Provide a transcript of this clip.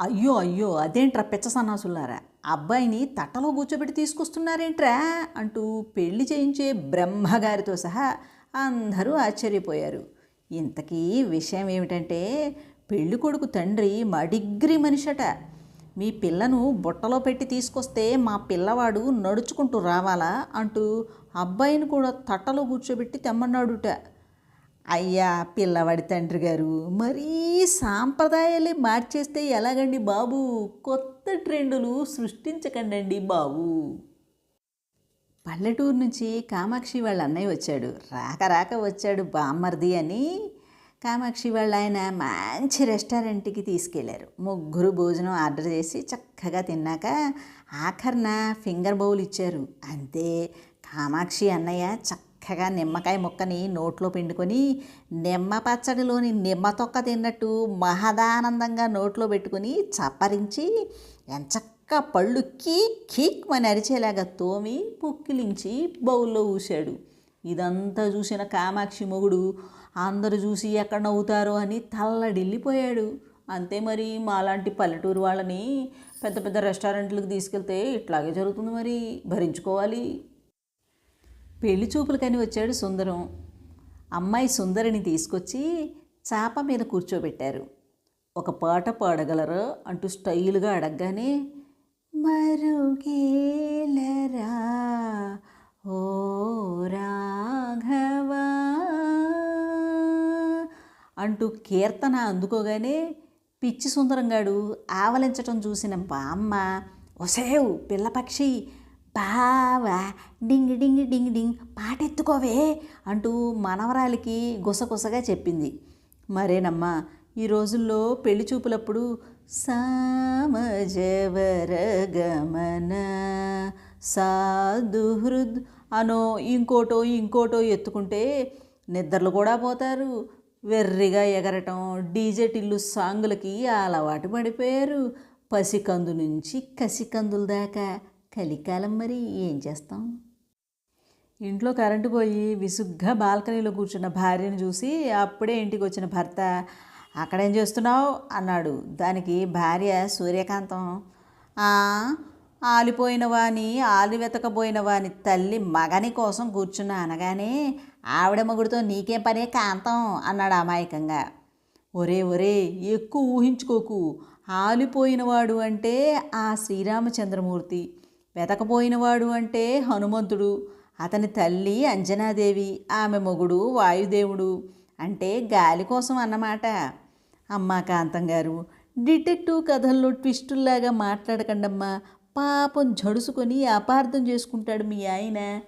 అయ్యో అయ్యో అదేంట్రా పిచ్చ సన్నాసులారా? అబ్బాయిని తట్టలో కూర్చోబెట్టి తీసుకొస్తున్నారేంట్రా? అంటూ పెళ్ళి చేయించే బ్రహ్మగారితో సహా అందరూ ఆశ్చర్యపోయారు. ఇంతకీ విషయం ఏమిటంటే పెళ్ళి కొడుకు తండ్రి మడిగ్రి మనిషట. మీ పిల్లను బుట్టలో పెట్టి తీసుకొస్తే మా పిల్లవాడు నడుచుకుంటూ రావాలా? అంటూ అబ్బాయిని కూడా తట్టలో కూర్చోబెట్టి తెమ్మన్నాడుట. అయ్యా పిల్లవాడి తండ్రి గారు మరీ సాంప్రదాయాలే మార్చేస్తే ఎలాగండి బాబు? కొత్త ట్రెండులు సృష్టించకండి బాబు. పల్లెటూరు నుంచి కామాక్షి వాళ్ళ అన్నయ్య వచ్చాడు. రాక రాక వచ్చాడు బామ్మర్ది అని. కామాక్షి వాళ్ళ ఆయన మంచి రెస్టారెంట్కి తీసుకెళ్ళారు. ముగ్గురు భోజనం ఆర్డర్ చేసి చక్కగా తిన్నాక ఆఖరిన ఫింగర్ బౌల్ ఇచ్చారు. అంతే కామాక్షి అన్నయ్య చక్క చక్కగా నిమ్మకాయ ముక్కని నోట్లో పిండుకొని నిమ్మ పచ్చడిలోని నిమ్మ తొక్క తిన్నట్టు మహదానందంగా నోట్లో పెట్టుకొని చప్పరించి ఎంచక్క పళ్ళు కీక్ కీక్ అని అరిచేలాగా తోమి పుక్కిలించి బౌల్లో ఊశాడు. ఇదంతా చూసిన కామాక్షి మొగుడు అందరు చూసి ఎక్కడ నవ్వుతారో అని తల్లడిల్లిపోయాడు. అంతే మరి మాలాంటి పల్లెటూరు వాళ్ళని పెద్ద పెద్ద రెస్టారెంట్లకు తీసుకెళ్తే ఇట్లాగే జరుగుతుంది మరి. భరించుకోవాలి. పెళ్ళి చూపులకని వచ్చాడు సుందరం. అమ్మాయి సుందరిని తీసుకొచ్చి చాప మీద కూర్చోబెట్టారు. ఒక పాట పాడగలరా అంటూ స్టైల్గా అడగగానే మరుగేలరా ఓ రాఘవా అంటూ కీర్తన అందుకోగానే పిచ్చి సుందరంగాడు ఆవలించటం చూసిన బామ్మ ఒసేవ్ పిల్లపక్షి బావా డింగ్ డింగ్ డింగ్ డింగ్ పాటెత్తుకోవే అంటూ మనవరాలికి గుసగుసగా చెప్పింది. మరేనమ్మా ఈ రోజుల్లో పెళ్ళి చూపులప్పుడు సామజవర గమన సాధుహృద్ అనో ఇంకోటో ఇంకోటో ఎత్తుకుంటే నిద్రలు కూడా పోతారు. వెర్రిగా ఎగరటం డీజే టిల్లు సాంగులకి అలవాటు పడిపోయారు. పసికందు నుంచి కసికందుల దాకా కలికాలం మరి ఏం చేస్తాం? ఇంట్లో కరెంటు పోయి విసుగ్గా బాల్కనీలో కూర్చున్న భార్యను చూసి అప్పుడే ఇంటికి వచ్చిన భర్త అక్కడేం చేస్తున్నావు? అన్నాడు. దానికి భార్య సూర్యకాంతం ఆలిపోయినవాని ఆలిపోయిన వాని ఆలి వెతకబోయిన వాని తల్లి మగని కోసం కూర్చున్నా అనగానే ఆవిడ మొగుడితో నీకేం పనే కాంతం? అన్నాడు అమాయకంగా. ఒరే ఒరే ఎక్కువ ఊహించుకోకు. ఆలిపోయినవాడు అంటే ఆ శ్రీరామచంద్రమూర్తి. వెతకపోయినవాడు అంటే హనుమంతుడు. అతని తల్లి అంజనాదేవి ఆమె మొగుడు వాయుదేవుడు అంటే గాలి కోసం అన్నమాట. అమ్మా కాంతం గారు డిటెక్టివ్ కథల్లో ట్విస్టుల్లాగా మాట్లాడకండమ్మా. పాపం జడుసుకొని అపార్థం చేసుకుంటాడు మీ ఆయన.